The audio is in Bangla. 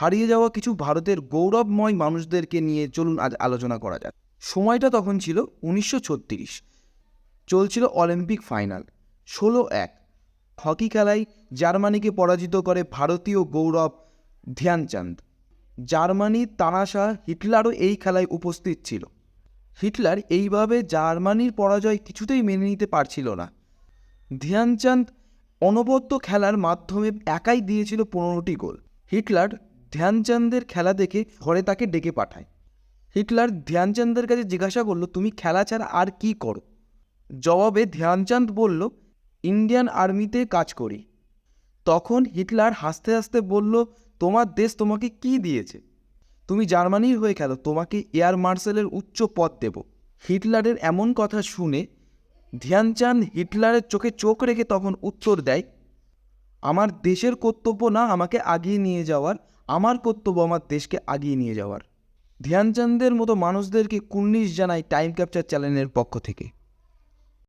হারিয়ে যাওয়া কিছু ভারতের গৌরবময় মানুষদেরকে নিয়ে চলুন আজ আলোচনা করা যাক। সময়টা তখন ছিল উনিশশো ছত্রিশ। চলছিল অলিম্পিক ফাইনাল, ষোলো এক। হকি খেলায় জার্মানিকে পরাজিত করে ভারতীয় গৌরব ধ্যানচাঁদ। জার্মানির তানাশা হিটলারও এই খেলায় উপস্থিত ছিল। হিটলার এইভাবে জার্মানির পরাজয় কিছুতেই মেনে নিতে পারছিল না। ধ্যানচাঁদ অনবদ্য খেলার মাধ্যমে একাই দিয়েছিল পনেরোটি গোল। হিটলার ধ্যানচাঁদের খেলা দেখে ঘরে তাকে ডেকে পাঠায়। হিটলার ধ্যানচাঁদের কাছে জিজ্ঞাসা করল, তুমি খেলা ছাড়া আর কি করো? জবাবে ধ্যানচাঁদ বলল, ইন্ডিয়ান আর্মিতে কাজ করি। তখন হিটলার হাসতে হাসতে বলল, তোমার দেশ তোমাকে কি দিয়েছে? তুমি জার্মানির হয়ে খেলো, তোমাকে এয়ার মার্শালের উচ্চ পদ দেব। হিটলারের এমন কথা শুনে ধ্যানচাঁদ হিটলারের চোখে চোখ রেখে তখন উত্তর দেয়, আমার দেশের কর্তব্য না আমাকে আগিয়ে নিয়ে যাওয়ার আমার কর্তব্য আমার দেশকে আগিয়ে নিয়ে যাওয়ার। ধ্যানচাঁদের মতো মানুষদেরকে কুর্নিশ জানাই টাইম ক্যাপচার চ্যানেলের পক্ষ থেকে।